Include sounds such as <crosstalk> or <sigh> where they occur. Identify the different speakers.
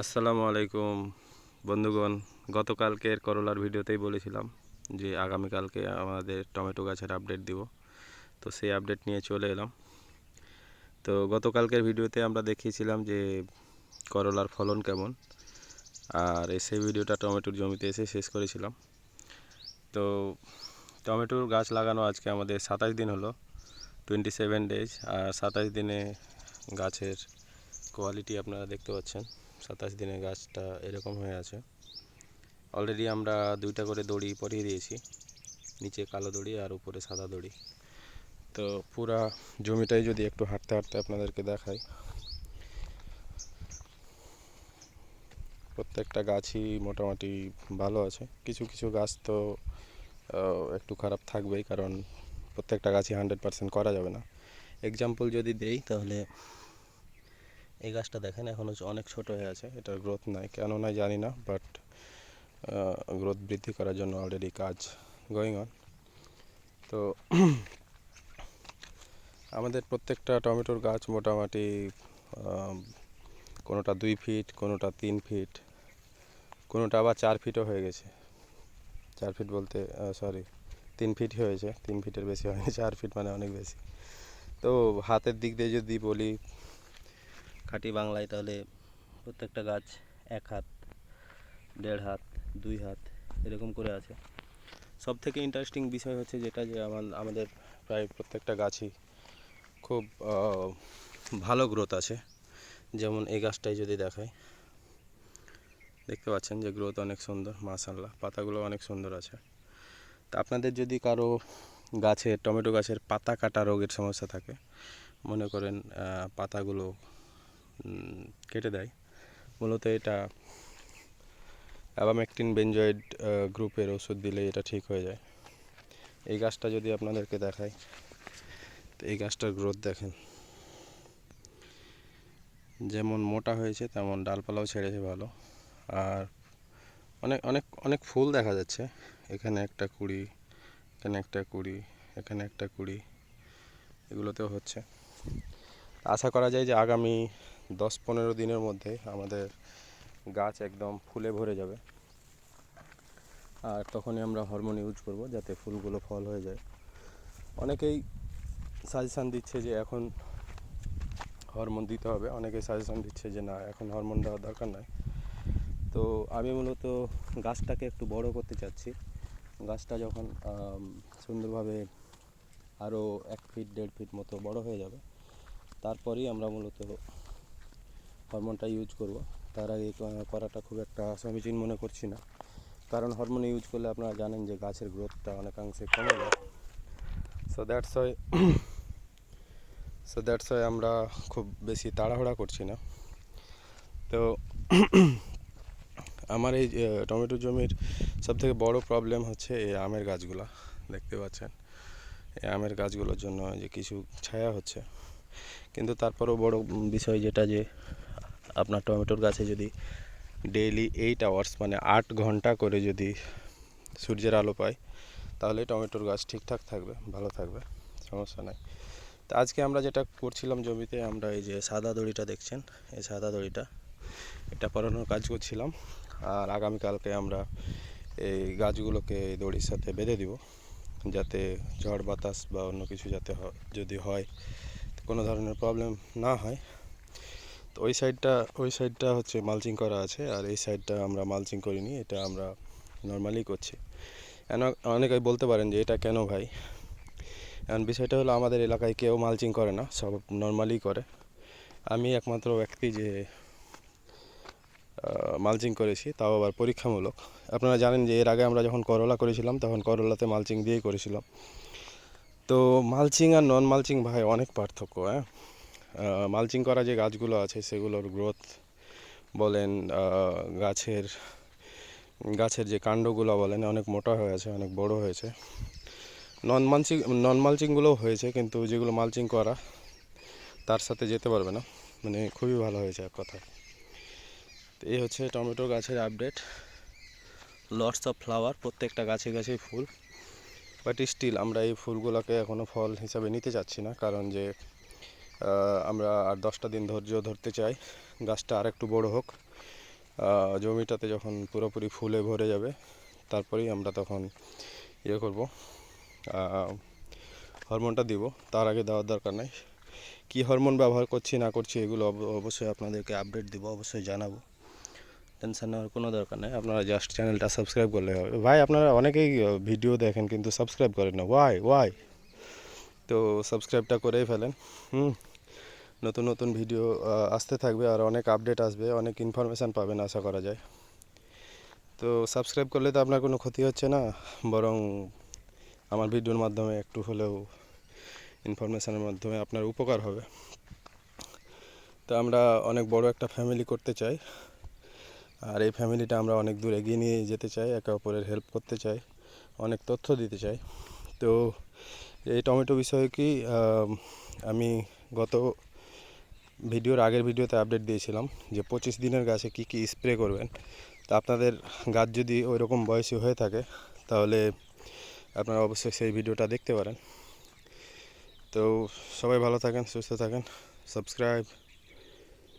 Speaker 1: আসসালামু আলাইকুম, বন্ধুগণ। গতকালকের করলার ভিডিওতেই বলেছিলাম যে আগামীকালকে আমাদের টমেটো গাছের আপডেট দিব। তো সেই আপডেট নিয়ে চলে এলাম। তো গতকালকের ভিডিওতে আমরা দেখিয়েছিলাম যে করলার ফলন কেমন। আর সেই ভিডিওটা টমেটোর জমিতে এসে শেষ করেছিলাম। তো টমেটোর গাছ লাগানো আজকে আমাদের সাতাশ দিন হলো টোয়েন্টি সেভেন ডেজ আর সাতাশ দিনে গাছের কোয়ালিটি আপনারা দেখতে পাচ্ছেন। সাতাশ দিনে গাছটা এরকম হয়ে আছে। অলরেডি আমরা দুইটা করে দড়ি পরিয়ে দিয়েছি। নিচে কালো দড়ি আর উপরে সাদা দড়ি। তো পুরা জমিটাই যদি একটু হাঁটতে হাঁটতে আপনাদেরকে দেখাই। প্রত্যেকটা গাছই মোটামুটি ভালো আছে। কিছু কিছু গাছ তো একটু খারাপ থাকবেই, কারণ প্রত্যেকটা গাছই হান্ড্রেড পার্সেন্ট করা যাবে না। এক্সাম্পল যদি দেই, তাহলে এই গাছটা দেখেন, এখন হচ্ছে অনেক ছোট হয়ে আছে। এটার গ্রোথ নাই কেন নাই জানি না বাট গ্রোথ বৃদ্ধি করার জন্য অলরেডি কাজ গোয়িং অন তো <clears throat> আমাদের প্রত্যেকটা টমেটোর গাছ মোটামুটি কোনোটা দুই ফিট কোনোটা তিন ফিট কোনোটা আবার চার ফিটও হয়ে গেছে। চার ফিট বলতে সরি তিন ফিট হয়েছে, তিন ফিটের বেশি হয়নি, <laughs> চার ফিট মানে অনেক বেশি। তো হাতের দিক দিয়ে যদি বলি খাঁটি বাংলায় তাহলে প্রত্যেকটা গাছ এক হাত, দেড় হাত, দুই হাত এরকম করে আছে। সব থেকে ইন্টারেস্টিং বিষয় হচ্ছে যেটা যে আমার, আমাদের প্রায় প্রত্যেকটা গাছই খুব ভালো গ্রোথ আছে। যেমন এই গাছটাই যদি দেখাই, দেখতে পাচ্ছেন যে গ্রোথ অনেক সুন্দর মাশাল্লাহ পাতাগুলো অনেক সুন্দর আছে। তা আপনাদের যদি কারও গাছে, টমেটো গাছের পাতা কাটা রোগের সমস্যা থাকে, মনে করেন পাতাগুলো কেটে দেয়। মূলত এটা অ্যাবামেকটিন বেঞ্জয়েড গ্রুপের ওষুধ দিলে এটা ঠিক হয়ে যায়। এই গাছটা যদি আপনাদেরকে দেখাই, তো এই গাছটার গ্রোথ দেখেন। যেমন মোটা হয়েছে, তেমন ডালপালাও ছেড়েছে ভালো। আর অনেক অনেক অনেক ফুল দেখা যাচ্ছে। এখানে একটা কুড়ি, এখানে একটা কুড়ি, এখানে একটা কুড়ি, এগুলোতেও হচ্ছে। আশা করা যায় যে আগামী দশ পনেরো দিনের মধ্যে আমাদের গাছ একদম ফুলে ভরে যাবে। আর তখনই আমরা হরমোন ইউজ করব যাতে ফুলগুলো ফল হয়ে যায়। অনেকেই সাজেশান দিচ্ছে যে এখন হরমোন দিতে হবে। অনেকেই সাজেশান দিচ্ছে যে না, এখন হরমোন দেওয়ার দরকার নাই। তো আমি মূলত গাছটাকে একটু বড় করতে চাচ্ছি। গাছটা যখন সুন্দরভাবে আরও এক ফিট দেড় ফিট মতো বড় হয়ে যাবে, তারপরেই আমরা মূলত হরমোনটা ইউজ করব। তার আগে করাটা খুব একটা সমীচীন মনে করছি না। কারণ হরমোন ইউজ করলে আপনারা জানেন যে গাছের গ্রোথটা অনেকাংশে কমে যায়। So that's why so that's why আমরা খুব বেশি তাড়াহুড়া করছি না। তো আমার এই টমেটো জমির সবথেকে বড় প্রবলেম হচ্ছে এই আমের গাছগুলো। দেখতে পাচ্ছেন? এই আমের গাছগুলোর জন্য যে কিছু ছায়া হচ্ছে। কিন্তু তারপরেও বড় বিষয় যেটা যে আপনার টমেটোর গাছে যদি ডেইলি এইট আওয়ার্স মানে আট ঘণ্টা করে যদি সূর্যের আলো পায়, তাহলে টমেটোর গাছ ঠিকঠাক থাকবে, ভালো থাকবে, সমস্যা নাই। তো আজকে আমরা যেটা করছিলাম জমিতে, আমরা এই যে সাদা দড়িটা দেখছেন, এই সাদা দড়িটা, এটা পরানোর কাজ করছিলাম। আর আগামীকালকে আমরা এই গাছগুলোকে এই দড়ির সাথে বেঁধে দিব, যাতে ঝড় বাতাস বা অন্য কিছু যাতে যদি হয়, কোনো ধরনের প্রবলেম না হয়। তো ওই সাইডটা ওই সাইডটা হচ্ছে মালচিং করা আছে আর এই সাইডটা আমরা মালচিং করিনি, এটা আমরা নর্মালি করছি। অনেকেই বলতে পারেন যে এটা কেন ভাই? এখন বিষয়টা হলো আমাদের এলাকায় কেউ মালচিং করে না, সব নর্মালি করে। আমি একমাত্র ব্যক্তি যে মালচিং করেছি, তাও আবার পরীক্ষামূলক। আপনারা জানেন যে এর আগে আমরা যখন করলা করেছিলাম, তখন করলাতে মালচিং দিয়েই করেছিলাম। তো মালচিং আর নন মালচিং ভাই অনেক পার্থক্য হ্যাঁ? মালচিং করা যে গাছগুলো আছে সেগুলোর গ্রোথ বলেন গাছের গাছের যে কাণ্ডগুলো বলেন, অনেক মোটা হয়েছে অনেক বড় হয়েছে। নন মালচিং নন মালচিংগুলোও হয়েছে, কিন্তু যেগুলো মালচিং করা, তার সাথে যেতে পারবে না। মানে খুবই ভালো হয়েছে এক কথা তো এই হচ্ছে টমেটো গাছের আপডেট লটস অফ ফ্লাওয়ার প্রত্যেকটা গাছে গাছেই ফুল। বাট স্টিল আমরা এই ফুলগুলোকে এখনও ফল হিসাবে নিতে চাচ্ছি না, কারণ যে আমরা আর দশটা দিন ধৈর্য ধরতে চাই। গাছটা আর একটু বড় হোক। জমিটাতে যখন পুরোপুরি ফুলে ভরে যাবে, তারপরেই আমরা তখন ইয়ে করব। হরমোনটা দিব। তার আগে দেওয়ার দরকার নাই। কী হরমোন ব্যবহার করছি, না করছি, এগুলো অব- অবশ্যই আপনাদেরকে আপডেট দিব, অবশ্যই জানাব। টেনশন নেওয়ার কোনো দরকার নেই। আপনারা জাস্ট চ্যানেলটা সাবস্ক্রাইব করলে হবে। ভাই, আপনারা অনেকেই ভিডিও দেখেন কিন্তু সাবস্ক্রাইব করেন না। ওয়াই ওয়াই তো সাবস্ক্রাইবটা করেই ফেলেন। হুম। নতুন নতুন ভিডিও আসতে থাকবে আর অনেক আপডেট আসবে, অনেক ইনফরমেশান পাবেন আশা করা যায়। তো সাবস্ক্রাইব করলে তো আপনার কোনো ক্ষতি হচ্ছে না, বরং আমার ভিডিওর মাধ্যমে একটু হলেও ইনফরমেশানের মাধ্যমে আপনার উপকার হবে। তো আমরা অনেক বড় একটা ফ্যামিলি করতে চাই, আর এই ফ্যামিলিটা আমরা অনেক দূর এগিয়ে নিয়ে যেতে চাই, একে অপরের হেল্প করতে চাই, অনেক তথ্য দিতে চাই। তো এই টমেটো বিষয়ে কি আমি গত ভিডিওর আগের ভিডিওতে আপডেট দিয়েছিলাম যে পঁচিশ দিনের গাছে কি কি স্প্রে করবেন। তা আপনাদের গাছ যদি ওই রকম বয়সী হয়ে থাকে, তাহলে আপনারা অবশ্যই সেই ভিডিওটা দেখতে পারেন। তো সবাই ভালো থাকেন, সুস্থ থাকেন সাবস্ক্রাইব